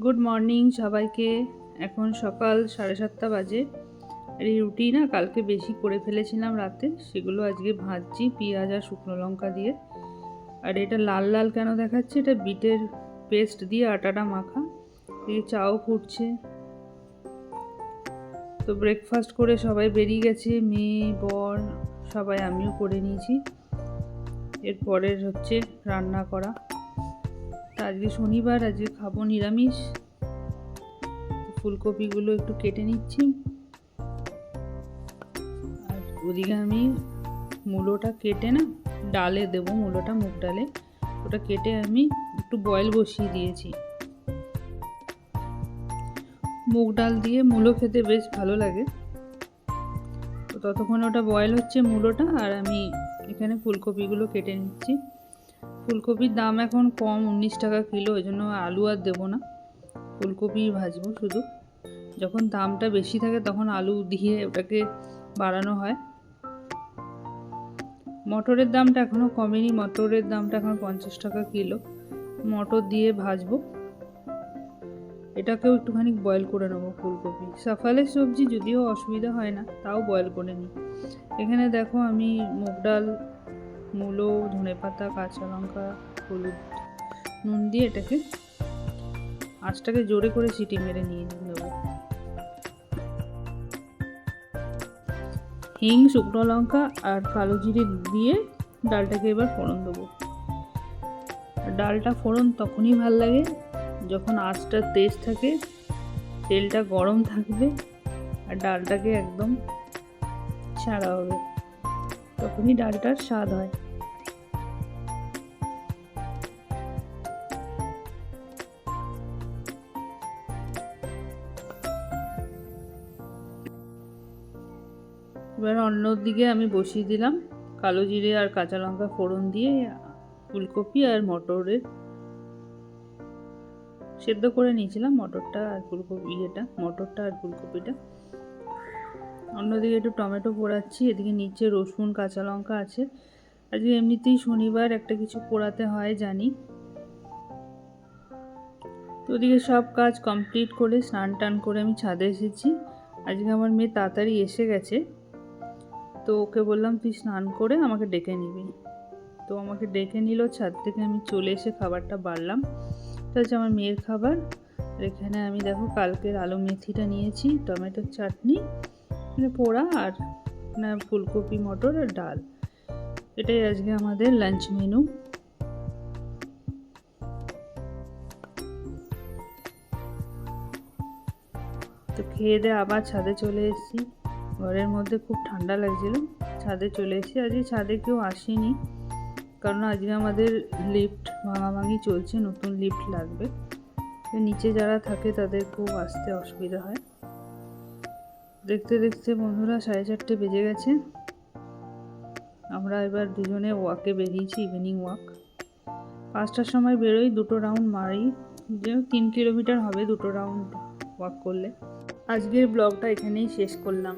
Good morning সবাইকে। এখন সকাল সাড়ে সাতটা বাজে। রুটি না কালকে বেশি করে ফেলেছিলাম রাতে। সেগুলো আজকে ভাজছি, পেঁয়াজ আর শুকনো লঙ্কা দিয়ে। আর এটা লাল লাল কেন দেখাচ্ছে? এটা বিটের পেস্ট দিয়ে আটাটা মাখা। এই চাও ফুটছে। তো ব্রেকফাস্ট করে সবাই বেরিয়ে গেছে, মেয়ে, বর, সবাই আমিও করে নিয়েছি। এরপরের হচ্ছে রান্না করা। আজকে শনিবার, আজকে খাব নিরামিষ। ফুলকপিগুলো একটু কেটে নিচ্ছি। আর ওদিকে আমি মূলোটা কেটে না, ডালে দেবো মূলোটা, মুগ ডালে। ওটা কেটে আমি একটু বয়েল বসিয়ে দিয়েছি। মুগ ডাল দিয়ে মূলো খেতে বেশ ভালো লাগে। তো ততক্ষণ ওটা বয়েল হচ্ছে মূলোটা, আর আমি এখানে ফুলকপিগুলো কেটে নিচ্ছি। ফুলকপির দাম এখন কম, উনিশ টাকা কিলো, ওই জন্য আলু আর দেবো না। ফুলকপি ভাজবো শুধু। যখন দামটা বেশি থাকে তখন আলু দিয়ে ওটাকে বাড়ানো হয়। মটরের দামটা এখনও কমেনি, মটরের দামটা এখন পঞ্চাশ টাকা কিলো। মটর দিয়ে ভাজবো। এটাকেও একটুখানি বয়েল করে নেব ফুলকপি। সকালের সবজি যদিও অসুবিধা হয় না, তাও বয়েল করে নিই। এখানে দেখো আমি মুগ ডাল মূলো, ধনে পাতা, কাঁচা লঙ্কা, হলুদ, নুন দিয়ে এটাকে আঁচটাকে জোরে করে সিটি মেরে নিয়ে নেব হিং, শুকনো লঙ্কা আর কালো জিরে দিয়ে ডালটাকে এবার ফোড়ন দেবো। ডালটা ফোড়ন তখনই ভালো লাগে যখন আঁচটা তেজ থাকে, তেলটা গরম থাকবে আর ডালটাকে একদম ছাড়া হবে। তখনই ডালটার স্বাদ হয়। এবার অন্যদিকে আমি বসিয়ে দিলাম। কালো জিরে আর কাঁচা লঙ্কা ফোড়ন দিয়ে, ফুলকপি আর মটরের সেদ্ধ করে নিয়েছিলাম মটরটা আর ফুলকপি এটা মটরটা আর ফুলকপিটা। অন্যদিকে একটু টমেটো পোড়াচ্ছি, এদিকে নিচে রসুন, কাঁচা লঙ্কা আছে। আজকে এমনিতেই শনিবার, একটা কিছু পোড়াতে হয়, জানি। তো ওদিকে সব কাজ কমপ্লিট করে স্নান টান করে আমি ছাদে এসেছি। আজকে আমার মেয়ে তাড়াতাড়ি এসে গেছে। তো ওকে বললাম, তুই স্নান করে আমাকে ডেকে নিবি। তো আমাকে ডেকে নিল, ছাদ থেকে আমি চলে এসে খাবারটা বাড়লাম। এটা হচ্ছে আমার মেয়ের খাবার, আর এখানে আমি দেখো কালকের আলু মেথিটা নিয়েছি, টমেটোর চাটনি মানে পোড়া আর না ফুলকপি, মটর আর ডাল। এটাই আজকে আমাদের লাঞ্চ মেনু তো খেয়ে দিয়ে আবার ছাদে চলে এসেছি। ঘরের মধ্যে খুব ঠান্ডা লাগছিল, ছাদে চলে এসেছি। আজকে ছাদে কেউ আসেনি, কারণ আজকে আমাদের লিফট ভাঙাভাঙি চলছে, নতুন লিফট লাগবে। নিচে যারা থাকে তাদের খুব আসতে অসুবিধা হয়। দেখতে দেখতে বন্ধুরা সাড়ে চারটে বেজে গেছে। আমরা এবার দুজনে ওয়াকে বেরিয়েছি ইভিনিং ওয়াক পাঁচটার সময় বেরোই, দুটো রাউন্ড মারি। যে তিন কিলোমিটার হবে দুটো রাউন্ড ওয়াক করলে। আজকের ব্লগটা এখানেই শেষ করলাম।